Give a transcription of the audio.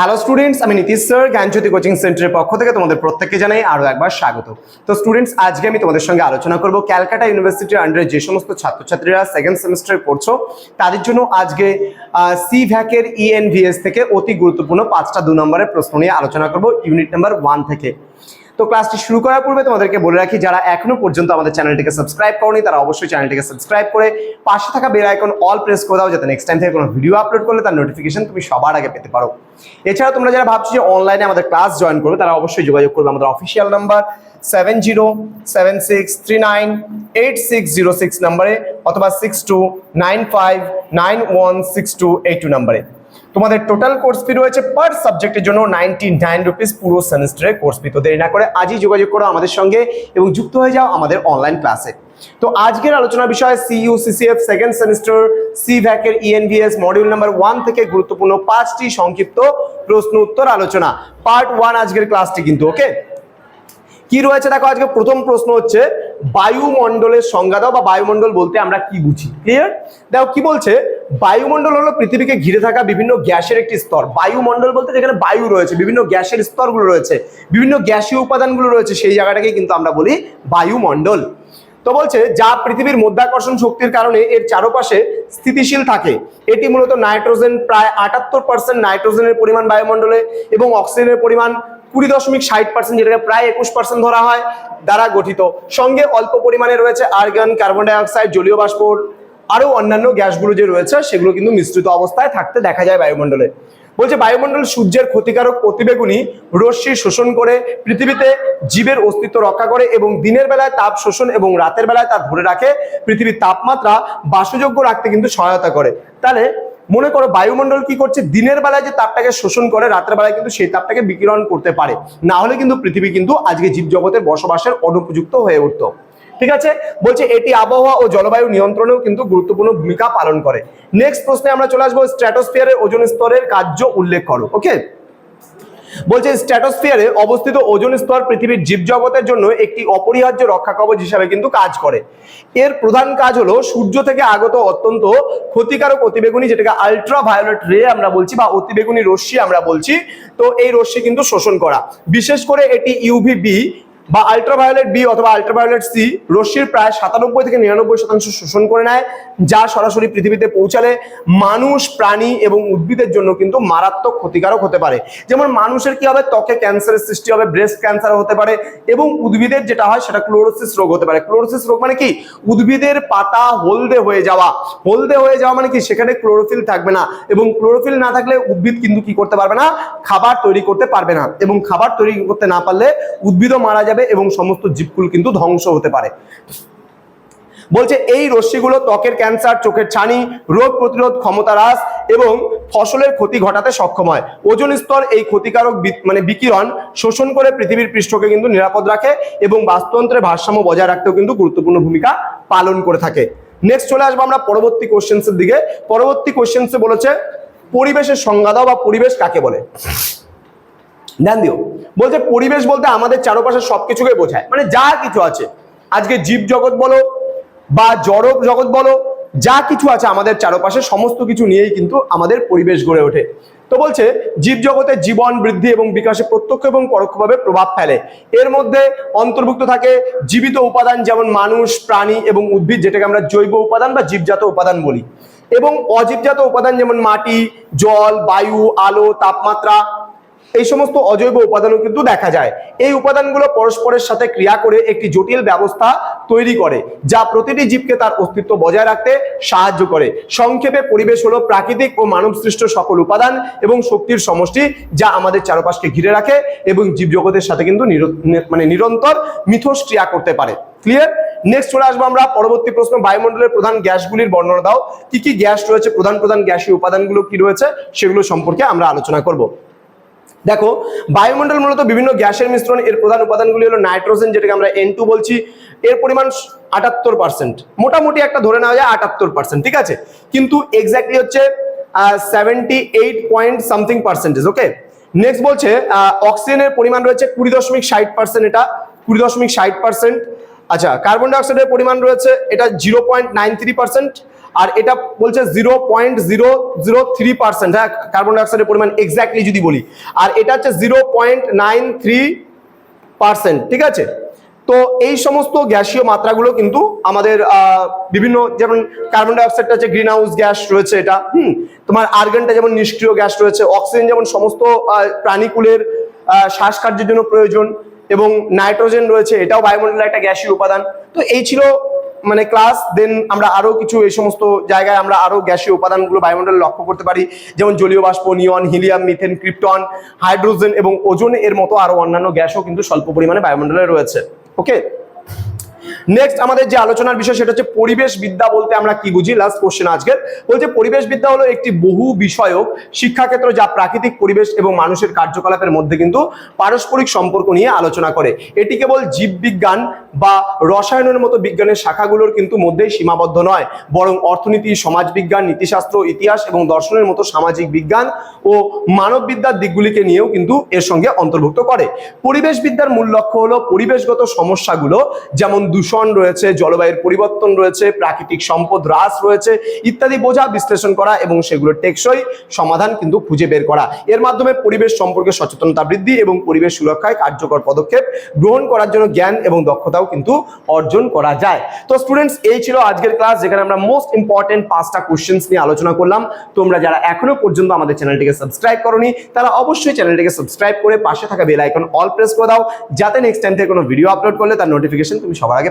Hello students আমি Nitish sir জ্ঞানজ্যোতি coaching সেন্টারের পক্ষ থেকে তোমাদের প্রত্যেককে জানাই আরও একবার স্বাগত। তো স্টুডেন্টস আজকে আমি তোমাদের সঙ্গে আলোচনা করব ক্যালকাটা ইউনিভার্সিটির আন্ডারে যে সমস্ত ছাত্রছাত্রীরা সেকেন্ড সেমিস্টারে পড়ছো, তাদের জন্য আজকে সি ভ্যাকের ইএনভিএস থেকে অতি গুরুত্বপূর্ণ পাঁচটা দু নম্বরের প্রশ্ন নিয়ে আলোচনা করব ইউনিট নাম্বার ওয়ান থেকে। তো ক্লাসটি শুরু করার পূর্বে তোমাদেরকে বলে রাখি, যারা এখনও পর্যন্ত আমাদের চ্যানেলটিকে সাবস্ক্রাইব করনি, তারা অবশ্যই চ্যানেলটিকে সাবস্ক্রাইব করে পাশে থাকা বেল আইকন অল প্রেস করে দাও, যাতে নেক্সট টাইম থেকে কোনো ভিডিও আপলোড করলে তার নোটিফিকেশন তুমি সবার আগে পেতে পারো। এছাড়া তোমরা যারা ভাবছ যে অনলাইনে আমাদের ক্লাস জয়েন করবে, তারা অবশ্যই যোগাযোগ করবে আমাদের official number seven zero seven six three nine eight six zero six নাম্বারে অথবা six two nine five nine one six two eight two নাম্বারে তোমাদের টোটাল কোর্স ফি রয়েছে পার সাবজেক্টের জন্য নাইনটি নাইন রুপিস পুরো সেমিস্টারের কোর্স ফি তো দেরি না করে আজই যোগাযোগ করো আমাদের সঙ্গে এবং যুক্ত হয়ে যাও আমাদের অনলাইন ক্লাসে তো আজকের আলোচনার বিষয় CU CCF second semester C ভ্যাকের ENVS module number one থেকে গুরুত্বপূর্ণ পাঁচটি সংক্ষিপ্ত প্রশ্ন উত্তর আলোচনা। পার্ট ওয়ান আজকের ক্লাসটি কিন্তু ওকে কি রয়েছে? দেখো, আজকে প্রথম প্রশ্ন হচ্ছে, বায়ুমণ্ডলের সংজ্ঞা দাও বা বায়ুমণ্ডল বলতে আমরা কি বুঝি? ক্লিয়ার দেখো, কি বলছে? বায়ুমণ্ডল হলো পৃথিবীকে ঘিরে থাকা বিভিন্ন গ্যাসের একটি স্তর। বায়ুমণ্ডল বলতে যেখানে বায়ু রয়েছে, বিভিন্ন গ্যাসের স্তরগুলো রয়েছে, বিভিন্ন গ্যাসীয় উপাদানগুলো রয়েছে, সেই জায়গাটাকে কিন্তু আমরা বলি বায়ুমণ্ডল। তো বলছে, যা পৃথিবীর মধ্যাকর্ষণ শক্তির কারণে এর চারপাশে স্থিতিশীল থাকে। এটি মূলত নাইট্রোজেন প্রায় আটাত্তর পার্সেন্ট নাইট্রোজেনের পরিমাণ বায়ুমণ্ডলে এবং অক্সিজেনের পরিমাণ কুড়ি দশমিক ষাট পার্সেন্ট যেটাকে প্রায় একুশ পার্সেন্ট ধরা হয়, দ্বারা গঠিত। সঙ্গে অল্প পরিমাণে রয়েছে আর্গন, কার্বন ডাইঅক্সাইড জলীয় বাষ্প আরও অন্যান্য গ্যাসগুলো যে রয়েছে, সেগুলো কিন্তু মিশ্রিত অবস্থায় থাকতে দেখা যায় বায়ুমণ্ডলে। বলছে, বায়ুমণ্ডল সূর্যের ক্ষতিকারক অতিবেগুনি রশ্মি শোষণ করে পৃথিবীতে জীবের অস্তিত্ব রক্ষা করে এবং দিনের বেলায় তাপ শোষণ এবং রাতের বেলায় তা ধরে রাখে। পৃথিবীর তাপমাত্রা বাসযোগ্য রাখতে কিন্তু সহায়তা করে। তাহলে মনে করো, বায়ুমণ্ডল কি করছে? দিনের বেলায় যে তাপটাকে শোষণ করে, রাতের বেলায় কিন্তু সেই তাপটাকে বিকিরণ করতে পারে। না হলে কিন্তু পৃথিবী কিন্তু আজকে জীবজগতের বসবাসের অনুপযুক্ত হয়ে উঠতো। ঠিক আছে? বলছে এটি আবহাওয়া ও জলবায়ু নিয়ন্ত্রণেও কিন্তু গুরুত্বপূর্ণ ভূমিকা পালন করে। নেক্সট প্রশ্নে আমরা চলে আসব স্ট্র্যাটোস্ফিয়ারের ওজন স্তরের কার্য উল্লেখ করো ওকে বলছে স্ট্র্যাটোস্ফিয়ারে অবস্থিত ওজন স্তর পৃথিবীর জীবজগতের জন্য একটি অপরিহার্য রক্ষা কবচ হিসাবে কিন্তু কাজ করে। এর প্রধান কাজ হলো সূর্য থেকে আগত অত্যন্ত ক্ষতিকারক অতিবেগুনি, যেটাকে আলট্রা ভায়োলেট রে আমরা বলছি, বা অতিবেগুনি রশ্মি আমরা বলছি। তো এই রশ্মি কিন্তু শোষণ করা। বিশেষ করে এটি ইউভি বি আলট্রাভায়োলেট বি অথবা আলট্রাভায়োলেট সি রশ্মির প্রায় সাতানব্বই থেকে নিরানব্বই শতাংশ শোষণ করে নেয়, যা সরাসরি পৃথিবীতে পৌঁছালে মানুষ, প্রাণী এবং উদ্ভিদের জন্য কিন্তু মারাত্মক ক্ষতিকারক হতে পারে। যেমন মানুষের কি হবে? ত্বকে ক্যান্সারের সৃষ্টি হবে ব্রেস্ট ক্যান্সার হতে পারে এবং উদ্ভিদের যেটা হয় সেটা ক্লোরোসিস রোগ হতে পারে। ক্লোরোসিস রোগ মানে কি? উদ্ভিদের পাতা হলদে হয়ে যাওয়া। হলদে হয়ে যাওয়া মানে কি? সেখানে ক্লোরোফিল থাকবে না এবং ক্লোরোফিল না থাকলে উদ্ভিদ কিন্তু কি করতে পারবে না? খাবার তৈরি করতে পারবে না এবং খাবার তৈরি করতে না পারলে উদ্ভিদও মারা যাবে এবং সমস্ত জীবকুল কিন্তু ধ্বংস হতে পারে। বলছে, এই রশ্মিগুলো ত্বকের ক্যান্সার, চোখের ছানি, রোগ প্রতিরোধ ক্ষমতা হ্রাস এবং ফসলের ক্ষতি ঘটাতে সক্ষম হয়। ওজন স্তর এই ক্ষতিকারক মানে বিকিরণ শোষণ করে পৃথিবীর পৃষ্ঠকে কিন্তু নিরাপদ রাখে এবং বাস্তুতন্ত্রের ভারসাম্য বজায় রাখতেও কিন্তু গুরুত্বপূর্ণ ভূমিকা পালন করে থাকে। নেক্সট চলে আসব আমরা পরবর্তী কোশ্চেন্সের দিকে। পরবর্তী কোশ্চেন্সে বলেছে, পরিবেশের সংজ্ঞা দাও বা পরিবেশ কাকে বলে? ধ্যান দিও। বলছে পরিবেশ বলতে আমাদের চারপাশে সবকিছুকে বোঝায়। মানে যা কিছু আছে। আজকে জীব জগৎ বলো বা জড় জগৎ বলো, যা কিছু আছে আমাদের চারপাশে সমস্ত কিছু নিয়েই কিন্তু আমাদের পরিবেশ গড়ে ওঠে। তো বলছে জীবজগতের জীবন বৃদ্ধি এবং বিকাশে প্রত্যক্ষ এবং পরোক্ষভাবে প্রভাব ফেলে। এর মধ্যে অন্তর্ভুক্ত থাকে জীবিত উপাদান যেমন মানুষ, প্রাণী এবং উদ্ভিদ, যেটাকে আমরা জৈব উপাদান বা জীবজাত উপাদান বলি। এবং অজীবজাত উপাদান যেমন মাটি, জল, বায়ু, আলো, তাপমাত্রা এই সমস্ত অজৈব উপাদানও কিন্তু দেখা যায়। এই উপাদানগুলো পরস্পরের সাথে ক্রিয়া করে একটি জটিল ব্যবস্থা তৈরি করে, যা প্রতিটি জীবকে তার অস্তিত্ব বজায় রাখতে সাহায্য করে। সংক্ষেপে পরিবেশ হলো প্রাকৃতিক ও মানব সৃষ্ট সকল উপাদান এবং শক্তির সমষ্টি, যা আমাদের চারপাশকে ঘিরে রাখে এবং জীবজগতের সাথে কিন্তু মানে নিরন্তর মিথস্ক্রিয়া করতে পারে। ক্লিয়ার নেক্সট চলে আসব আমরা পরবর্তী প্রশ্ন, বায়ুমণ্ডলের প্রধান গ্যাসগুলির বর্ণনা দাও। কি কি গ্যাস রয়েছে? প্রধান প্রধান গ্যাসীয় উপাদানগুলো কি রয়েছে? সেগুলো সম্পর্কে আমরা আলোচনা করব। দেখো, বায়ুমণ্ডল মূলত বিভিন্ন গ্যাসের মিশ্রণ, এর প্রধান উপাদানগুলি হলো নাইট্রোজেন, যেটাকে আমরা এন বলছি। এর পরিমাণ আটাত্তর পার্সেন্ট মোটামুটি একটা ধরে নেওয়া যায় আটাত্তর পার্সেন্ট ঠিক আছে? কিন্তু এক্স্যাক্টলি হচ্ছে seventy eight point something percentage okay next বলছে অক্সিজেনের পরিমাণ রয়েছে কুড়ি দশমিক ষাট পার্সেন্ট এটা কুড়ি দশমিক ষাট পার্সেন্ট আচ্ছা কার্বন ডাইঅক্সাইডের পরিমাণ রয়েছে, এটা zero point nine three percent আর এটা বলছে zero point zero zero three percent হ্যাঁ কার্বন ডাইঅক্সাইডের পরিমাণ এক্স্যাক্টলি যদি বলি। আর এটা হচ্ছে zero point nine three percent ঠিক আছে? তো এই সমস্ত গ্যাসীয় মাত্রাগুলো কিন্তু আমাদের বিভিন্ন যেমন কার্বন ডাইঅক্সাইডটা হচ্ছে গ্রিন হাউস গ্যাস রয়েছে এটা, হুম, তোমার আর্গনটা যেমন নিষ্ক্রিয় গ্যাস রয়েছে অক্সিজেন যেমন সমস্ত প্রাণীকুলের শ্বাসকার্যের জন্য প্রয়োজন, এবং নাইট্রোজেন রয়েছে, এটাও বায়ুমণ্ডলের একটা গ্যাসীয় উপাদান। তো এই ছিল মানে ক্লাস দেন আমরা আরও কিছু এই সমস্ত জায়গায় আমরা আরও গ্যাসীয় উপাদানগুলো বায়ুমন্ডল লক্ষ্য করতে পারি। যেমন জলীয় বাষ্প neon helium methane krypton hydrogen এবং ওজন এর মতো আরও অন্যান্য গ্যাসও কিন্তু স্বল্প পরিমাণে বায়ুমণ্ডলে রয়েছে। ওকে নেক্সট আমাদের যে আলোচনার বিষয়, সেটা হচ্ছে পরিবেশ বিদ্যা বলতে আমরা কি বুঝি? লাস্ট কোশ্চেন আজকের। বলছে, পরিবেশ বিদ্যা হলো একটি বহু বিষয়ক শিক্ষাক্ষেত্র যা প্রাকৃতিক পরিবেশ এবং মানুষের কার্যকলাপের মধ্যে কিন্তু পারস্পরিক সম্পর্ক নিয়ে আলোচনা করে। এটি কেবল জীববিজ্ঞান বা রসায়নের মতো বিজ্ঞানের শাখাগুলোর কিন্তু মধ্যেই সীমাবদ্ধ নয়, বরং অর্থনীতি, সমাজবিজ্ঞান, নীতিশাস্ত্র, ইতিহাস এবং দর্শনের মতো সামাজিক বিজ্ঞান ও মানববিদ্যার দিকগুলিকে নিয়েও কিন্তু এর সঙ্গে অন্তর্ভুক্ত করে। পরিবেশ বিদ্যার মূল লক্ষ্য হলো পরিবেশগত সমস্যাগুলো, যেমন দূষণ রয়েছে, জলবায়ুর পরিবর্তন রয়েছে, প্রাকৃতিক সম্পদ হ্রাস রয়েছে, ইত্যাদি বোঝা, বিশ্লেষণ করা এবং সেগুলোর টেকসই সমাধান কিন্তু খুঁজে বের করা। এর মাধ্যমে পরিবেশ সম্পর্কে সচেতনতা বৃদ্ধি এবং পরিবেশ সুরক্ষায় কার্যকর পদক্ষেপ গ্রহণ করার জন্য জ্ঞান এবং দক্ষতাও কিন্তু অর্জন করা যায়। তো স্টুডেন্টস এই ছিল আজকের ক্লাস যেখানে আমরা মোস্ট ইম্পর্টেন্ট পাঁচটা কোশ্চেন্স নিয়ে আলোচনা করলাম। তোমরা যারা এখনও পর্যন্ত আমাদের চ্যানেলটিকে সাবস্ক্রাইব করনি, তারা অবশ্যই চ্যানেলটিকে সাবস্ক্রাইব করে পাশে থাকা বেল আইকন অল প্রেস করে দাও, যাতে নেক্সট টাইম থেকে কোনো ভিডিও আপলোড করলে তার নোটিফিকেশন তুমি সবার আগে